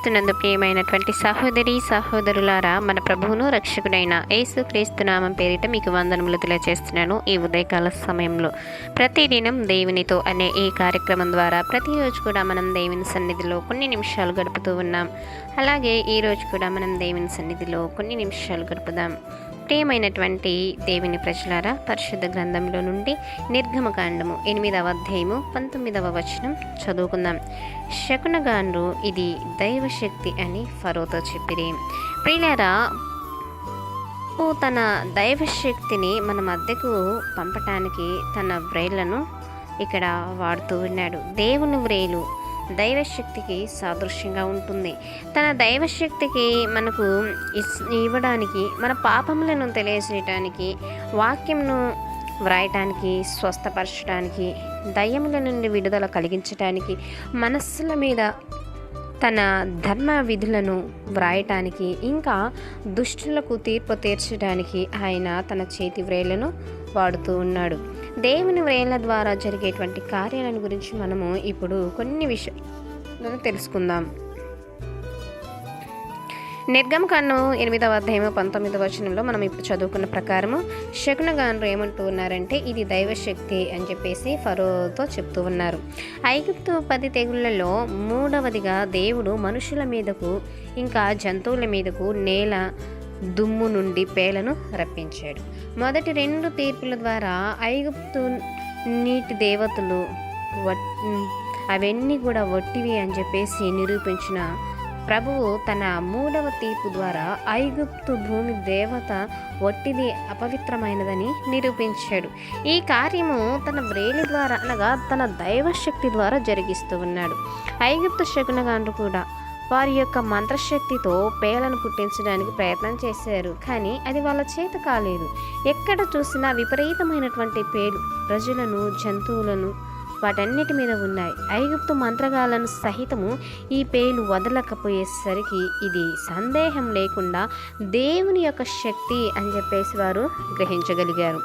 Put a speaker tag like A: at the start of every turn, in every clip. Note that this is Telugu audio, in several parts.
A: క్రీస్తునందు ప్రియమైనటువంటి సహోదరి సహోదరులారా మన ప్రభువును రక్షకుడైన యేసు క్రీస్తునామం పేరిట మీకు వందనములు తెలియజేస్తున్నాను ఈ ఉదయకాల సమయంలో. ప్రతిదినం దేవునితో అనే ఈ కార్యక్రమం ద్వారా ప్రతిరోజు కూడా మనం దేవుని సన్నిధిలో కొన్ని నిమిషాలు గడుపుతూ ఉన్నాం. అలాగే ఈరోజు కూడా మనం దేవుని సన్నిధిలో కొన్ని నిమిషాలు గడుపుదాం. ప్రియమైనటువంటి దేవుని ప్రజలారా పరిశుద్ధ గ్రంథంలో నుండి నిర్గమకాండము ఎనిమిదవ అధ్యాయము పంతొమ్మిదవ వచనం చదువుకుందాం. శకునగాండ్రు ఇది దైవశక్తి అని ఫరోతో చెప్పిరి. ప్రియులారా ఓ తన దైవశక్తిని మన మధ్యకు పంపటానికి తన వ్రేళ్ళను ఇక్కడ వాడుతూ ఉన్నాడు. దేవుని వ్రేలు దైవశక్తికి సాదృశ్యంగా ఉంటుంది. తన దైవశక్తికి మనకు ఇవ్వడానికి మన పాపములను తెలియజేయటానికి వాక్యంను వ్రాయటానికి స్వస్థపరచడానికి దయ్యముల నుండి విడుదల కలిగించటానికి మనస్సుల మీద తన ధర్మ విధులను వ్రాయటానికి ఇంకా దుష్టులకు తీర్పు తీర్చడానికి ఆయన తన చేతి వ్రేళ్ళను వాడుతూ ఉన్నాడు. దేవుని వ్రేళ్ళ ద్వారా జరిగేటువంటి కార్యాలను గురించి మనము ఇప్పుడు కొన్ని విషయాలను తెలుసుకుందాం. నిర్గమకాండం ఎనిమిదవ అధ్యాయము పంతొమ్మిదవ వచనంలో మనం ఇప్పుడు చదువుకున్న ప్రకారము శకునగానులు ఏమంటూ ఉన్నారంటే ఇది దైవశక్తి అని చెప్పేసి ఫరోతో చెప్తూ ఉన్నారు. ఐగుప్తు పది తెగుళ్ళలో మూడవదిగా దేవుడు మనుషుల మీదకు ఇంకా జంతువుల మీదకు నేల దుమ్ము నుండి పేలను రప్పించాడు. మొదటి రెండు తీర్పుల ద్వారా ఐగుప్తు నీటి దేవతలు అవన్నీ కూడా వట్టివి అని చెప్పేసి నిరూపించిన ప్రభువు తన మూడవ తీర్పు ద్వారా ఐగుప్తు భూమి దేవత వట్టిది అపవిత్రమైనదని నిరూపించాడు. ఈ కార్యము తన వ్రేలి ద్వారా అనగా తన దైవశక్తి ద్వారా జరిగిస్తూ ఉన్నాడు. ఐగుప్తు శకునగాండ్రు కూడా వారి యొక్క మంత్రశక్తితో పేలను పుట్టించడానికి ప్రయత్నం చేశారు. కానీ అది వాళ్ళ చేత కాలేదు. ఎక్కడ చూసినా విపరీతమైనటువంటి పేలు ప్రజలను జంతువులను వాటన్నిటి మీద ఉన్నాయి. ఐగుప్తు మంత్రగాలను సహితము ఈ పేలు వదలకపోయేసరికి ఇది సందేహం లేకుండా దేవుని యొక్క శక్తి అని చెప్పేసి వారు గ్రహించగలిగారు.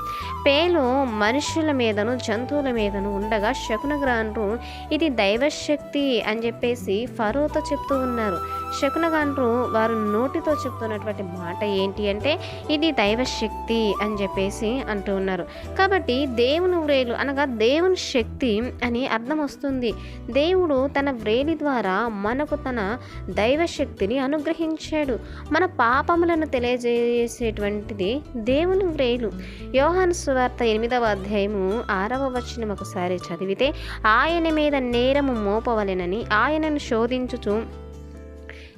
A: పేలు మనుషుల మీదను జంతువుల మీదను ఉండగా శకునగ్రాండ్రు ఇది దైవశక్తి అని చెప్పేసి ఫరోతో చెప్తూ ఉన్నారు. శకునగాండ్రు వారు నోటితో చెప్తున్నటువంటి మాట ఏంటి అంటే ఇది దైవశక్తి అని చెప్పేసి అంటూ ఉన్నారు. కాబట్టి దేవుని వ్రేలు అనగా దేవుని శక్తి అని అర్థం వస్తుంది. దేవుడు తన వ్రేలి ద్వారా మనకు తన దైవశక్తిని అనుగ్రహించాడు. మన పాపములను తెలియజేసేటువంటిది దేవుని వ్రేలు యోహాను సువార్త ఎనిమిదవ అధ్యాయము ఆరవ వచనం ఒకసారి చదివితే ఆయన మీద నేరము మోపవలెనని ఆయనను శోధించుచు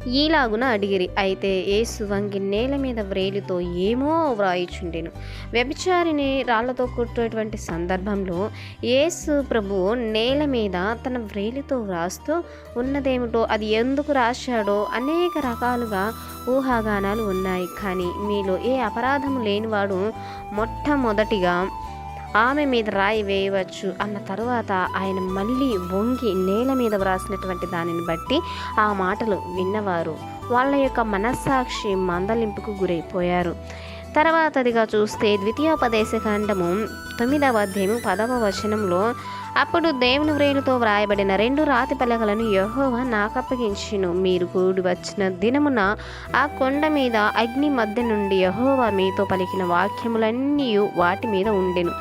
A: ఈలాగున అడిగిరి అయితే ఏసు వంగి నేల మీద వ్రేలితో ఏమో వ్రాయిచుండెను. వ్యభిచారిని రాళ్ళతో కొట్టేటువంటి సందర్భంలో యేసు ప్రభు నేల మీద తన వ్రేలితో వ్రాస్తూ ఉన్నదేమిటో అది ఎందుకు రాశాడో? అనేక రకాలుగా ఊహాగానాలు ఉన్నాయి. కానీ మీలో ఏ అపరాధము లేనివాడు మొట్టమొదటిగా ఆమె మీద రాయి వేయవచ్చు అన్న తరువాత ఆయన మళ్ళీ వంగి నేల మీద వ్రాసినటువంటి దానిని బట్టి ఆ మాటలు విన్నవారు. వాళ్ళ యొక్క మనస్సాక్షి మందలింపుకు గురైపోయారు. తర్వాతదిగా చూస్తే ద్వితీయోపదేశ ఖండము తొమ్మిదవ అధ్యాయం పదవ వచనంలో అప్పుడు దేవుని వ్రేలుతో వ్రాయబడిన రెండు రాతి పలకలను యహోవా నాకప్పగించును. మీరు కూడి వచ్చిన దినమున ఆ కొండ మీద అగ్ని మధ్య నుండి యహోవా మీతో పలికిన వాక్యములన్నీ వాటి మీద ఉండెను.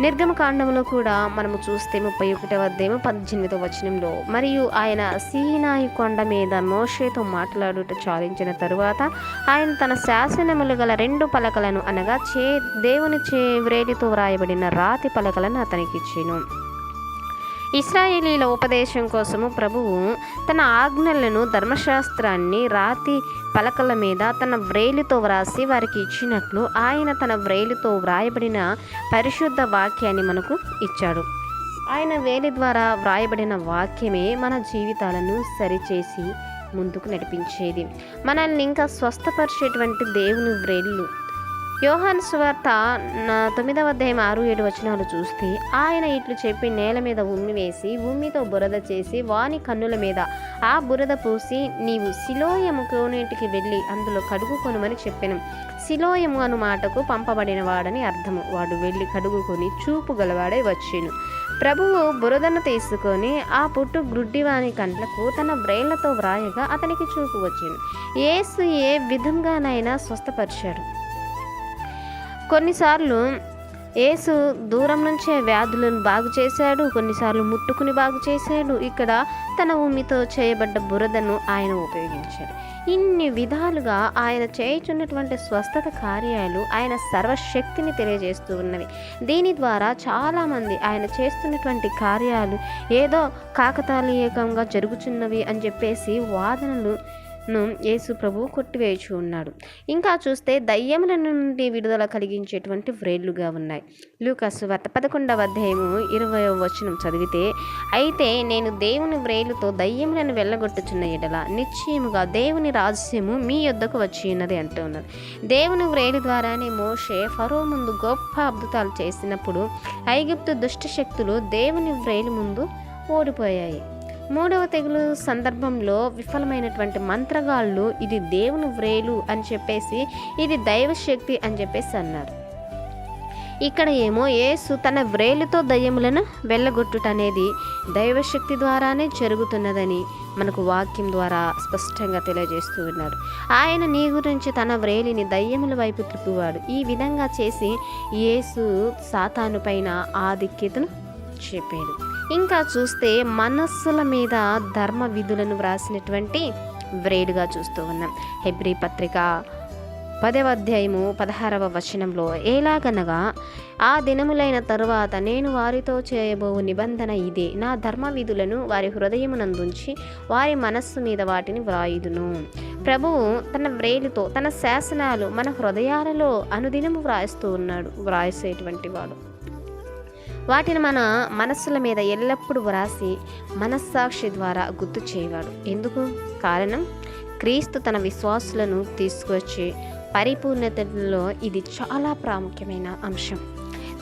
A: నిర్గమకాండంలో కూడా మనము చూస్తే ముప్పై ఒకటవ అధ్యాయం పద్దెనిమిదవ వచనంలో మరియు ఆయన సీనాయి కొండ మీద మోషేతో మాట్లాడుట చాలించిన తరువాత ఆయన తన శాసనములు గల రెండు పలకలను అనగా చే దేవుని చే వ్రేలితో వ్రాయబడిన రాతి పలకలను అతనికిచ్చాను. ఇస్రాయేలీల ఉపదేశం కోసము ప్రభువు తన ఆజ్ఞలను ధర్మశాస్త్రాన్ని రాతి పలకల మీద తన వ్రేలితో వ్రాసి వారికి ఇచ్చినట్లు ఆయన తన వ్రేలితో వ్రాయబడిన పరిశుద్ధ వాక్యాన్ని మనకు ఇచ్చాడు. ఆయన వేలి ద్వారా వ్రాయబడిన వాక్యమే మన జీవితాలను సరిచేసి ముందుకు నడిపించేది. మనల్ని ఇంకా స్వస్థపరిచేటువంటి దేవుని వ్రేళ్ళు యోహాన్ స్వార్త నా తొమ్మిదవ అధ్యాయం ఆరు ఏడు వచనాలు చూస్తే ఆయన ఇట్లు చెప్పి నేల మీద ఉమ్మి వేసి ఉమ్మితో బురద చేసి వాని కన్నుల మీద ఆ బురద పూసి నీవు శిలోయము కోనేటికి వెళ్ళి అందులో కడుగుకొనుమని చెప్పాను. శిలోయము అను మాటకు పంపబడిన వాడని అర్థము. వాడు వెళ్ళి కడుగుకొని చూపు గలవాడై వచ్చాను. ప్రభువు బురదను తీసుకొని ఆ పుట్టు గ్రుడ్డివాని కండ్లకు తన బ్రెయిన్లతో వ్రాయగా అతనికి చూపు వచ్చింది ఏసు ఏ విధంగానైనా స్వస్థపరిచాడు. కొన్నిసార్లు యేసు దూరం నుంచే వ్యాధులను బాగు చేశాడు కొన్నిసార్లు ముట్టుకుని బాగు చేశాడు. ఇక్కడ తన ఉమ్మితో చేయబడ్డ బురదను ఆయన ఉపయోగించాడు. ఇన్ని విధాలుగా ఆయన చేయుచున్నటువంటి స్వస్థత కార్యాలు ఆయన సర్వశక్తిని తెలియజేస్తూ ఉన్నవి. దీని ద్వారా చాలామంది ఆయన చేస్తున్నటువంటి కార్యాలు ఏదో కాకతాళీయకంగా జరుగుతున్నవి అని చెప్పేసి వాదనలు ను యేసు ప్రభు కొట్టివేయచు ఉన్నాడు. ఇంకా చూస్తే దయ్యముల నుండి విడుదల కలిగించేటువంటి వ్రేళ్ళుగా ఉన్నాయి. లూకాసు వార్త పదకొండవ అధ్యాయము ఇరవై వచనం చదివితే అయితే నేను దేవుని వ్రేలుతో దయ్యములను వెళ్ళగొట్టుచున్న ఎడల నిశ్చయముగా దేవుని రహస్యము మీ యొద్దకు వచ్చి ఉన్నది అంటూ ఉన్నారు దేవుని వ్రేలు ద్వారానే మోషే ఫరో ముందు గొప్ప అద్భుతాలు చేసినప్పుడు ఐగుప్తు దుష్టశక్తులు దేవుని వ్రేలు ముందు ఓడిపోయాయి. మూడవ తెగులు సందర్భంలో విఫలమైనటువంటి మంత్రగాళ్ళు ఇది దేవుని వ్రేలు అని చెప్పేసి ఇది దైవశక్తి అని చెప్పేసి అన్నారు. ఇక్కడ ఏమో యేసు తన వ్రేలుతో దయ్యములను వెళ్ళగొట్టుట అనేది దైవశక్తి ద్వారానే జరుగుతున్నదని మనకు వాక్యం ద్వారా స్పష్టంగా తెలియజేస్తూ ఉన్నాడు ఆయన నీ గురించి తన వ్రేలిని దయ్యముల వైపు త్రిప్పువాడు ఈ విధంగా చేసి యేసు సాతాను పైన ఆధిక్యతను చెప్పాడు. ఇంకా చూస్తే మనస్సుల మీద ధర్మ విధులను వ్రాసినటువంటి వ్రేడుగా చూస్తూ ఉన్నాం. హెబ్రి పత్రిక పదవ అధ్యాయము పదహారవ వచనంలో ఎలాగనగా ఆ దినములైన తరువాత నేను వారితో చేయబోవు నిబంధన ఇదే. నా ధర్మ విధులను వారి హృదయమునందుంచి వారి మనస్సు మీద వాటిని వ్రాయుదును. ప్రభువు తన వ్రేలితో తన శాసనాలు మన హృదయాలలో అనుదినము వ్రాయిస్తూ ఉన్నాడు వ్రాసేటువంటి వాడు. వాటిని మన మనస్సుల మీద ఎల్లప్పుడూ వ్రాసి మనస్సాక్షి ద్వారా గుర్తు చేయవాడు. ఎందుకు? కారణం క్రీస్తు తన విశ్వాసులను తీసుకొచ్చి పరిపూర్ణతలో ఇది చాలా ప్రాముఖ్యమైన అంశం.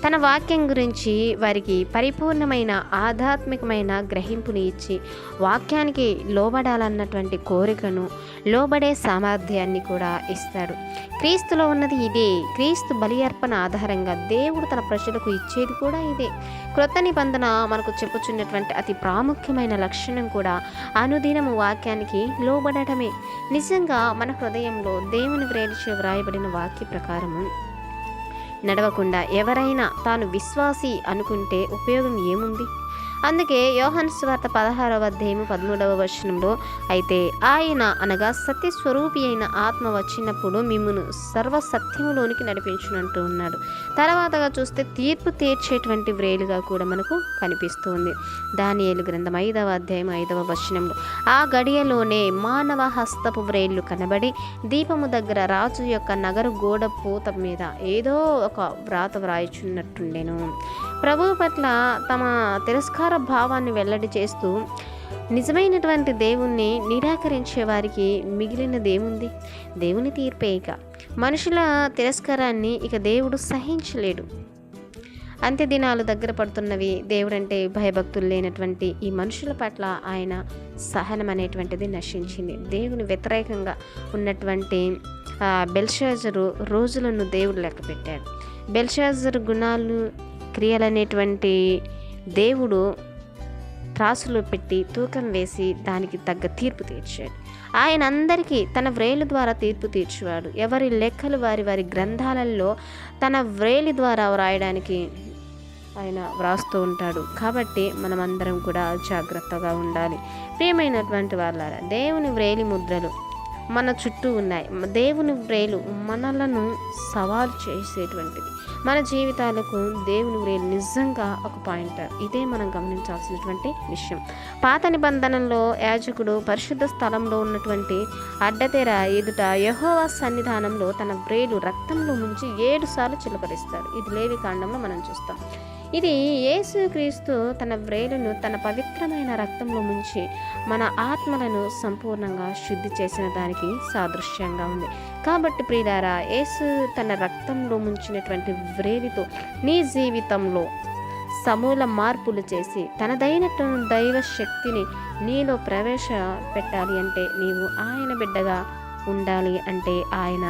A: తన వాక్యం గురించి వారికి పరిపూర్ణమైన ఆధ్యాత్మికమైన గ్రహింపుని ఇచ్చి వాక్యానికి లోబడాలన్నటువంటి కోరికను లోబడే సామర్థ్యాన్ని కూడా ఇస్తాడు క్రీస్తులో ఉన్నది ఇదే. క్రీస్తు బలి అర్పణ ఆధారంగా దేవుడు తన ప్రజలకు ఇచ్చేది కూడా ఇదే. క్రొత్త నిబంధన మనకు చెప్పుచున్నటువంటి అతి ప్రాముఖ్యమైన లక్షణం కూడా అనుదినము వాక్యానికి లోబడటమే. నిజంగా మన హృదయంలో దేవుని వ్రేలిచి వ్రాయబడిన వాక్య ప్రకారము నడవకుండా ఎవరైనా తాను విశ్వాసి అనుకుంటే ఉపయోగం ఏముంది? అందుకే యోహన్ స్వార్త పదహారవ అధ్యాయము పదమూడవ వచనంలో అయితే ఆయన అనగా సత్యస్వరూపి అయిన ఆత్మ వచ్చినప్పుడు మిమ్మను సర్వ సత్యములోనికి నడిపించునంటూ ఉన్నాడు. తర్వాతగా చూస్తే తీర్పు తీర్చేటువంటి వ్రేలుగా కూడా మనకు కనిపిస్తుంది. దానియేలు గ్రంథం ఐదవ అధ్యాయం ఐదవ వచనంలో ఆ గడియలోనే మానవ హస్తపు వ్రేళ్ళు కనబడి దీపము దగ్గర రాజు యొక్క నగరు గోడ పూత మీద ఏదో ఒక వ్రాత వ్రాయిచున్నట్టుండెను. ప్రభువు పట్ల తమ తిరస్కార భావాన్ని వెల్లడి చేస్తూ నిజమైనటువంటి దేవుణ్ణి నిరాకరించే వారికి మిగిలినదేముంది దేవుని తీర్పే ఇక. మనుషుల తిరస్కారాన్ని ఇక దేవుడు సహించలేడు. అంత్య దినాలు దగ్గర పడుతున్నవి దేవుడంటే భయభక్తులు లేనటువంటి ఈ మనుషుల పట్ల ఆయన సహనం అనేటువంటిది నశించింది. దేవుని వ్యతిరేకంగా ఉన్నటువంటి బెల్షాజరు రోజులను దేవుడు లెక్క పెట్టాడు బెల్షాజర్ గుణాలు క్రియలనేటువంటి దేవుడు త్రాసులో పెట్టి తూకం వేసి దానికి తగ్గ తీర్పు తీర్చాడు. ఆయన అందరికీ తన వ్రేలు ద్వారా తీర్పు తీర్చేవాడు. ఎవరి లెక్కలు వారి వారి గ్రంథాలలో తన వ్రేలి ద్వారా వ్రాయడానికి ఆయన వ్రాస్తూ ఉంటాడు. కాబట్టి మనమందరం కూడా జాగ్రత్తగా ఉండాలి. ప్రియమైనటువంటి వాళ్ళ దేవుని వ్రేలి ముద్రలు మన చుట్టూ ఉన్నాయి. దేవుని వ్రేలు మనలను సవాలు చేసేటువంటిది. మన జీవితాలకు దేవుని వ్రేలు నిజంగా ఒక పాయింట్. ఇదే మనం గమనించాల్సినటువంటి విషయం. పాత నిబంధనలో యాజకుడు పరిశుద్ధ స్థలంలో ఉన్నటువంటి అడ్డతెర ఎదుట యహోవా సన్నిధానంలో తన బ్రేలు రక్తంలో ముంచి ఏడు సార్లు చిలకరిస్తాడు. ఇది లేవి కాండంలో మనం చూస్తాం. ఇది యేసుక్రీస్తు తన వ్రేలును తన పవిత్రమైన రక్తంలో ముంచి మన ఆత్మలను సంపూర్ణంగా శుద్ధి చేసిన దానికి సాదృశ్యంగా ఉంది. కాబట్టి ప్రియులారా యేసు తన రక్తంలో ముంచినటువంటి వ్రేలితో నీ జీవితంలో సమూల మార్పులు చేసి తనదైన దైవ శక్తిని నీలో ప్రవేశ పెట్టాలి అంటే నీవు ఆయన బిడ్డగా ఉండాలి అంటే ఆయన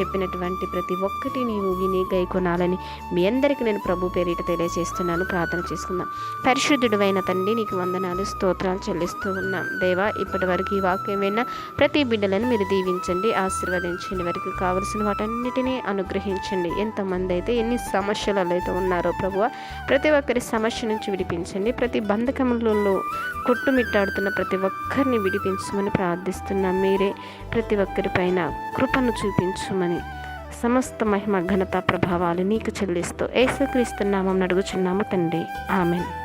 A: చెప్పినటువంటి ప్రతి ఒక్కటి నీవు విని గై కొనాలని మీ అందరికీ నేను ప్రభు పేరిట తెలియజేస్తున్నాను. ప్రార్థన చేసుకుందాం. పరిశుద్ధుడువైన అయిన తండ్రి నీకు వందనాలు స్తోత్రాలు చెల్లిస్తూ ఉన్నాం. దేవా ఇప్పటి వరకు ఈ వాక్యం విన్న ప్రతి బిడ్డలను మీరు దీవించండి ఆశీర్వదించండి. వారికి కావలసిన వాటన్నిటినీ అనుగ్రహించండి. ఎంతమంది అయితే ఎన్ని సమస్యలలో అయితే ఉన్నారో ప్రభువ ప్రతి ఒక్కరి సమస్య నుంచి విడిపించండి. ప్రతి బంధకములలో కొట్టుమిట్టాడుతున్న ప్రతి ఒక్కరిని విడిపించమని ప్రార్థిస్తున్నాం. మీరే ప్రతి ఒక్కరి పైన కృపను చూపించమని సమస్త మహిమ ఘనత ప్రభావాలు నీకు చెల్లిస్తూ ఏసుక్రీస్తు నామం అడుగుచున్నాము తండ్రి. ఆమెన్.